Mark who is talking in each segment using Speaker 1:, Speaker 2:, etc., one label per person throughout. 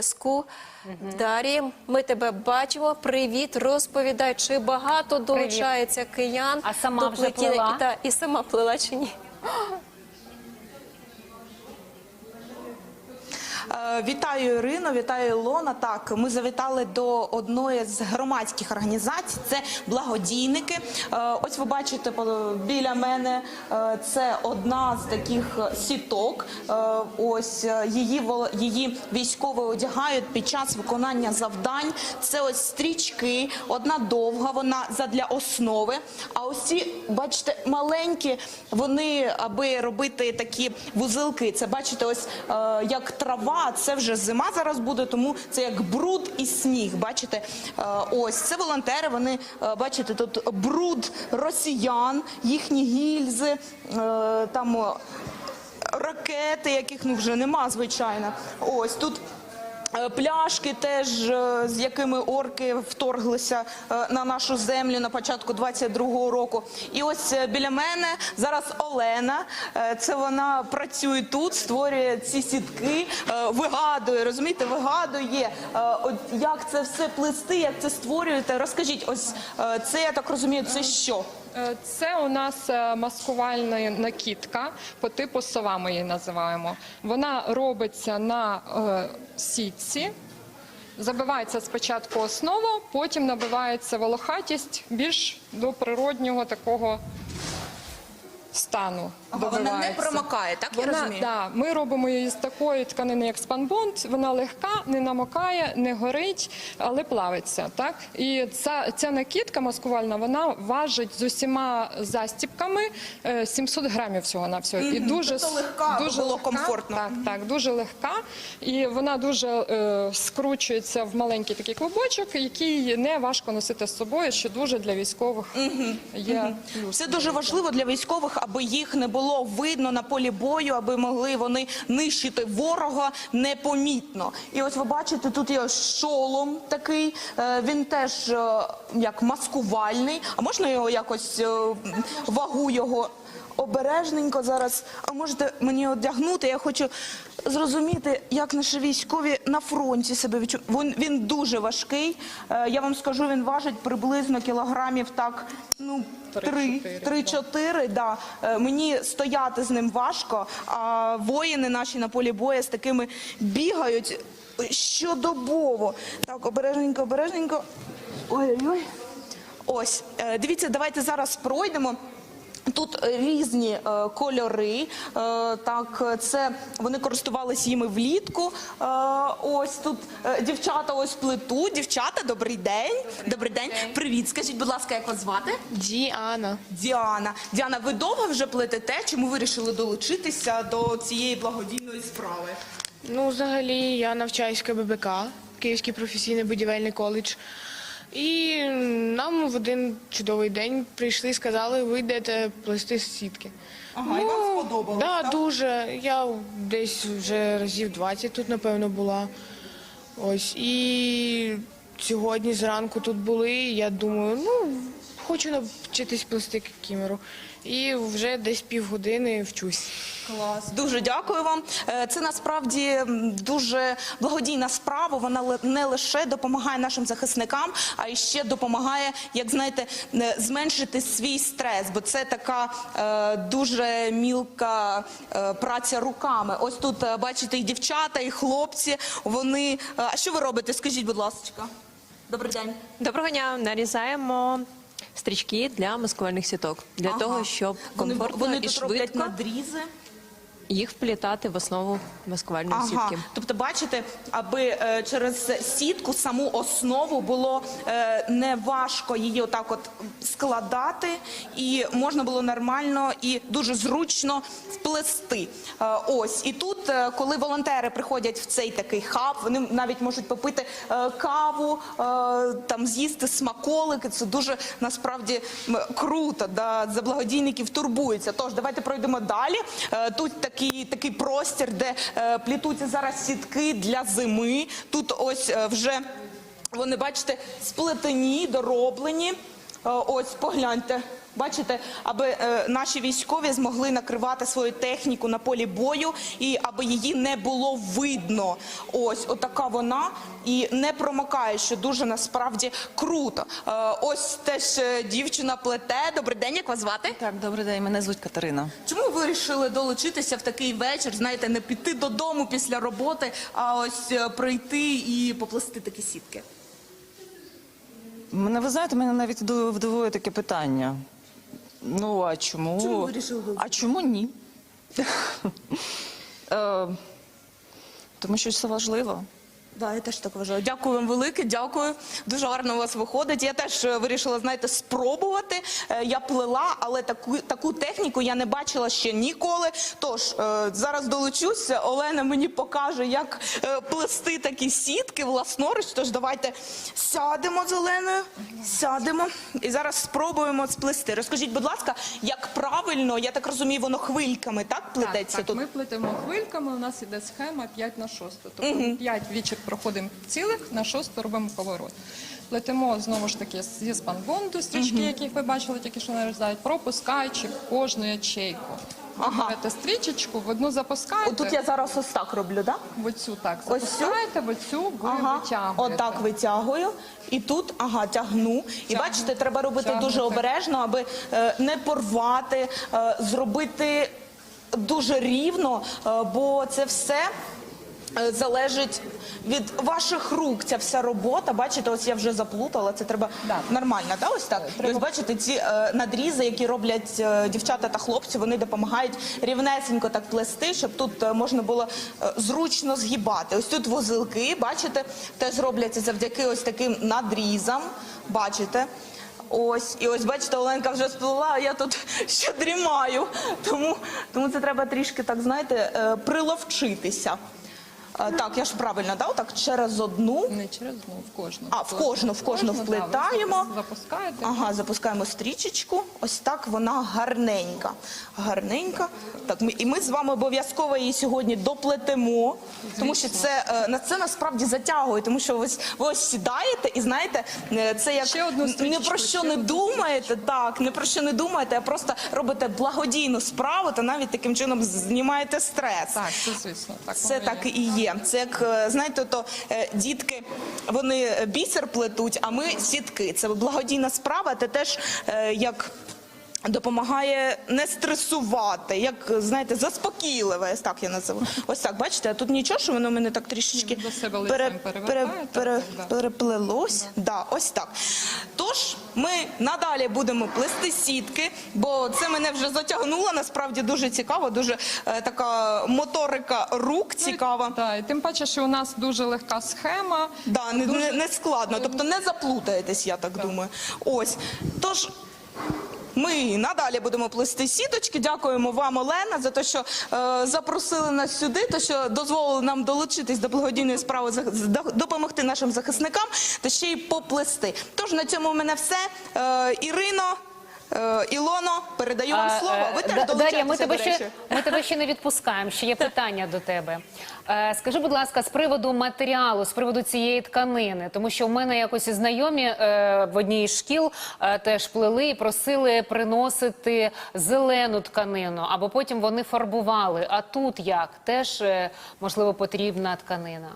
Speaker 1: зв'язку. Дарі, ми тебе бачимо. Привіт, розповідай, чи багато долучається киян
Speaker 2: А сама
Speaker 1: до
Speaker 2: вже
Speaker 1: плетіння і, і сама плела чи ні?
Speaker 3: Вітаю Ірино, вітаю Ілона. Так, ми завітали до одної з громадських організацій. Це благодійники. Е, Ось ви бачите біля мене. е, Це одна з таких сіток. Е, Ось її її військові одягають під час виконання завдань. Це ось стрічки. Одна довга, вона задля основи. А ось ці, бачите, маленькі, вони аби робити такі вузелки. Це бачите, ось як трава. Це вже зима зараз буде, тому це як бруд і сніг. Бачите, Е, ось це волонтери. Вони е, бачите, тут бруд росіян, їхні гільзи, е, там. Ракети, яких ну вже нема, звичайно. Ось тут пляшки, теж е, з якими орки вторглися е, на нашу землю на початку 22-го року. І ось е, біля мене зараз Олена. Е, Це вона працює тут, створює ці сітки, е, вигадує, розумієте, вигадує, е, от як це все плести, як це створюєте. Розкажіть, ось е, це я так розумію, це що?
Speaker 4: Е, Це у нас е, маскувальна накидка по типу сова ми її називаємо. Вона робиться на е, сітці. Забивається спочатку основа, потім набивається волохатість більш до природнього такого стану.
Speaker 3: Ага, вона не промокає, так я
Speaker 4: Вона,
Speaker 3: розумію?
Speaker 4: да, ми робимо її з такої тканини, як спанбонд. Вона легка, не намокає, не горить, але плавиться. Так і ця, ця накидка маскувальна, вона важить з усіма застіпками е, 700 грамів всього на всього. І дуже
Speaker 3: тобто
Speaker 4: с-
Speaker 3: легка,
Speaker 4: дуже
Speaker 3: було
Speaker 4: легка,
Speaker 3: комфортно.
Speaker 4: Так, так, дуже легка, і вона дуже е, скручується в маленький такий клубочок, який не важко носити з собою, що дуже для військових є.
Speaker 3: Це дуже важливо для військових, аби їх не було видно на полі бою, аби могли вони нищити ворога непомітно. І ось ви бачите, тут є шолом такий. е, Він теж е, як маскувальний. А можна його якось е, вагу його? Обережненько зараз, а можете мені одягнути. Я хочу зрозуміти, як наші військові на фронті себе відчувають. Він, він дуже важкий. Е, Я вам скажу, він важить приблизно кілограмів так, ну, три,
Speaker 4: Три-чотири,
Speaker 3: три-чотири. Да. Е, Мені стояти з ним важко, а воїни наші на полі бою з такими бігають щодобово. Так, обережненько, обережненько. Ой-ой-ой. Ось, е, дивіться, давайте зараз пройдемо. Тут е, різні е, кольори. Е, так, це вони користувалися їми влітку. Е, ось тут е, дівчата ось плетуть. Дівчата, добрий день. Добрий день. Привіт. Скажіть, будь ласка, як вас звати?
Speaker 5: Діана.
Speaker 3: Діана. Діана, ви довго вже плетете? Чому вирішили долучитися до цієї благодійної справи?
Speaker 5: Ну, взагалі, я навчаюсь в КББК, Київський професійний будівельний коледж. І нам в один чудовий день прийшли і сказали, ви йдете плести сітки.
Speaker 3: Ага, і вам сподобалось,
Speaker 5: Да,
Speaker 3: так?
Speaker 5: дуже. Я десь вже разів 20 тут, напевно, була. Ось. І сьогодні зранку тут були. і Я думаю, ну, хочу навчитись плести кікімеру. І вже десь півгодини вчусь.
Speaker 3: Клас, дуже дякую вам. Е, Це насправді дуже благодійна справа. Вона не лише допомагає нашим захисникам, а й ще допомагає, як знаєте, е, зменшити свій стрес, бо це така е, дуже мілка е, праця руками. Ось тут е, бачите і дівчата, і хлопці. Вони а що ви робите? Скажіть, будь ласка. Добрий день.
Speaker 1: Доброго дня, нарізаємо стрічки для маскувальних сіток для
Speaker 3: Ага.
Speaker 1: того, щоб
Speaker 3: Вони,
Speaker 1: комфортно
Speaker 3: вони
Speaker 1: і
Speaker 3: тут роблять
Speaker 1: швидко
Speaker 3: надрізи.
Speaker 1: Їх вплітати в основу маскувальної
Speaker 3: Ага.
Speaker 1: сітки.
Speaker 3: Тобто, бачите, аби е, через сітку саму основу було е, не важко її отак от складати, і можна було нормально і дуже зручно вплести. Е, ось і тут, е, коли волонтери приходять в цей такий хаб, вони навіть можуть попити е, каву, е, там з'їсти смаколики. Це дуже насправді круто. Да, за благодійників турбуються. Тож давайте пройдемо далі. Е, Тут такий, такий простір, де е, плітуться зараз сітки для зими. Тут ось е, вже вони, бачите, сплетені, дороблені. Е, Ось погляньте. Бачите, аби е, наші військові змогли накривати свою техніку на полі бою і аби її не було видно. Ось отака вона і не промокає, що дуже насправді круто. Е, ось теж е, дівчина плете. Добрий день, як вас звати?
Speaker 2: Так, добрий день, мене звуть Катерина.
Speaker 3: Чому ви вирішили долучитися в такий вечір? Знаєте, не піти додому після роботи, а ось прийти і поплести такі сітки?
Speaker 2: Мене ви знаєте, мене навіть вдивує таке питання. Ну а чому?
Speaker 3: Чому вирішили долучитися?
Speaker 2: А чому ні? Е, Тому що це важливо.
Speaker 3: Да, я теж так вважаю. Дякую вам велике, дякую. Дуже гарно у вас виходить. Я теж е, вирішила, знаєте, спробувати. Е, Я плела, але таку, таку техніку я не бачила ще ніколи. Тож е, зараз долучуся. Олена мені покаже, як е, плести такі сітки власноруч. Тож давайте сядемо з Оленою, сядемо і зараз спробуємо сплести. Розкажіть, будь ласка, як правильно, я так розумію, воно хвильками так плететься
Speaker 4: так,
Speaker 3: тут?
Speaker 4: ми плетемо хвильками. У нас іде схема 5 на 6. Тобто 5 вічок проходимо цілих, на 6 робимо поворот. Плетемо знову ж таки зі спанбонду стрічки, яких ви бачили, тільки що нарізають, пропускаючи кожну ячейку.
Speaker 3: Ага.
Speaker 4: берете стрічечку, в одну запускаєте,
Speaker 3: Отут я зараз ось так роблю, так?
Speaker 4: В оцю так
Speaker 3: Ось цю?
Speaker 4: запускаєте, в оцю ви
Speaker 3: Ага,
Speaker 4: витягуєте.
Speaker 3: отак витягую. І тут, ага, тягну. І
Speaker 4: Тягну.
Speaker 3: бачите, треба робити
Speaker 4: Тягнете.
Speaker 3: дуже обережно, аби е, не порвати, е, зробити дуже рівно, е, бо це все. Е, Залежить від ваших рук ця вся робота. Бачите, ось я вже заплутала. Це треба
Speaker 4: Да.
Speaker 3: нормально, да? Ось так. І ось бачите, ці е, надрізи, які роблять е, дівчата та хлопці, вони допомагають рівнесенько так плести, щоб тут е, можна було е, зручно згибати. Ось тут вузелки, бачите, теж робляться завдяки ось таким надрізам. Бачите. Ось, і ось бачите, Оленка вже сплила, а я тут ще дрімаю. Тому, тому це треба трішки, так знаєте, е, приловчитися. Е, Так, я ж правильно, да? Отак через одну.
Speaker 4: Не через одну, в кожну.
Speaker 3: А, в кожну, в кожну
Speaker 4: да,
Speaker 3: вплетаємо.
Speaker 4: Запускаєте.
Speaker 3: Ага, запускаємо стрічечку. Ось так вона гарненька. Гарненька. Так, ми, і ми з вами обов'язково її сьогодні доплетемо, тому що це е, на це насправді затягує, тому що ось ви ось сідаєте і знаєте, е, це як
Speaker 4: Ще одну
Speaker 3: не про
Speaker 4: стрічечку,
Speaker 3: що
Speaker 4: ще
Speaker 3: не
Speaker 4: одну
Speaker 3: думаєте, так, не про що не думаєте, а просто робите благодійну справу та навіть таким чином знімаєте стрес.
Speaker 4: Так, це звісно. Так,
Speaker 3: Це
Speaker 4: воно
Speaker 3: так і є. Це як е, знаєте, то е, дітки вони бісер плетуть, а ми сітки. Це благодійна справа. Це теж е, як. Допомагає не стресувати, як знаєте, заспокійливе, ось так я називу. Ось так, бачите, а тут нічого, що воно мене так трішечки
Speaker 4: себе
Speaker 3: пере- переплелось. Да, ось так. Тож ми надалі будемо плести сітки, бо це мене вже затягнуло. Насправді дуже цікаво, дуже е, така моторика рук цікава.
Speaker 4: Так, і тим паче, що у нас дуже легка схема.
Speaker 3: Да, не складно, тобто не заплутаєтесь, я так думаю. Ось. Тож. Ми надалі будемо плести сіточки. Дякуємо вам, Олена, за те, що е, запросили нас сюди, то що дозволили нам долучитись до благодійної справи допомогти нашим захисникам та ще й поплести. Тож на цьому у мене все. Е, Ірино, е, Ілоно, передаю вам
Speaker 6: А,
Speaker 3: слово. Ви
Speaker 6: е,
Speaker 3: теж
Speaker 6: Да- Дар'я, ми тебе
Speaker 3: до речі.
Speaker 6: ще ми тебе ще не відпускаємо. Ще є питання до тебе. Е, Скажи, будь ласка, з приводу матеріалу, з приводу цієї тканини, тому що в мене якось знайомі е, в одній із шкіл е, теж плели і просили приносити зелену тканину, або потім вони фарбували. А тут як теж е, можливо потрібна тканина.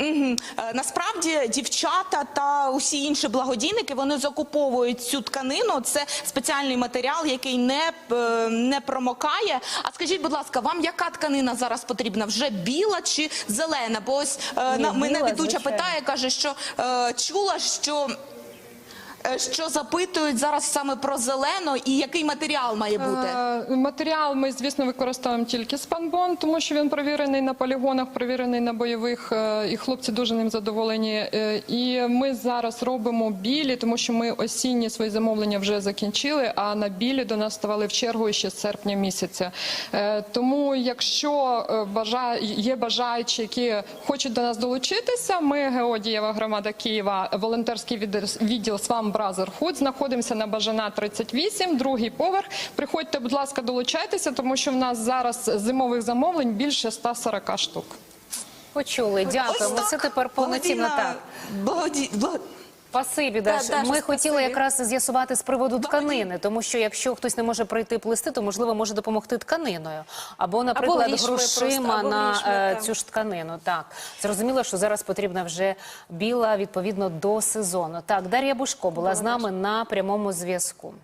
Speaker 3: Е, Насправді дівчата та усі інші благодійники вони закуповують цю тканину. Це спеціальний матеріал, який не, е, не промокає. А скажіть, будь ласка, вам яка тканина зараз потрібна? Вже біла чи зелена? Бо ось е,
Speaker 6: Ні,
Speaker 3: на мене
Speaker 6: біла,
Speaker 3: ведуча
Speaker 6: звичайно.
Speaker 3: питає, каже, що е, чула, що. Е, Що запитують зараз саме про зелену і який матеріал має бути?
Speaker 4: Е, Матеріал ми, звісно, використовуємо тільки спанбон, тому що він провірений на полігонах, провірений на бойових, е, і хлопці дуже ним задоволені. І ми зараз робимо білі, тому що ми осінні свої замовлення вже закінчили, а на білі до нас ставали в чергу ще з серпня місяця. Тому, якщо е, бажа- є бажаючі, які хочуть до нас долучитися, ми Геодієва громада Києва, волонтерський відділ, відділ Brotherhood, знаходимося на Бажана 38, другий поверх. Приходьте, будь ласка, долучайтеся, тому що в нас зараз зимових замовлень більше 140 штук.
Speaker 6: Почули, дякуємо.
Speaker 3: Ось
Speaker 6: Це тепер повноцінно
Speaker 3: Благодійна-
Speaker 6: так.
Speaker 3: Благоді... Благо...
Speaker 6: Спасибі, Даш.
Speaker 1: Даша,
Speaker 6: Ми
Speaker 1: спасибі.
Speaker 6: хотіли якраз з'ясувати з приводу тканини, тому що якщо хтось не може прийти плести, то можливо може допомогти тканиною, або, наприклад,
Speaker 1: вішви
Speaker 6: грошима
Speaker 1: просто, або
Speaker 6: на
Speaker 1: вішви,
Speaker 6: е,
Speaker 1: так.
Speaker 6: цю ж тканину. Так зрозуміло, що зараз потрібна вже біла відповідно до сезону. Так, Дар'я Бушко була з нами на прямому зв'язку.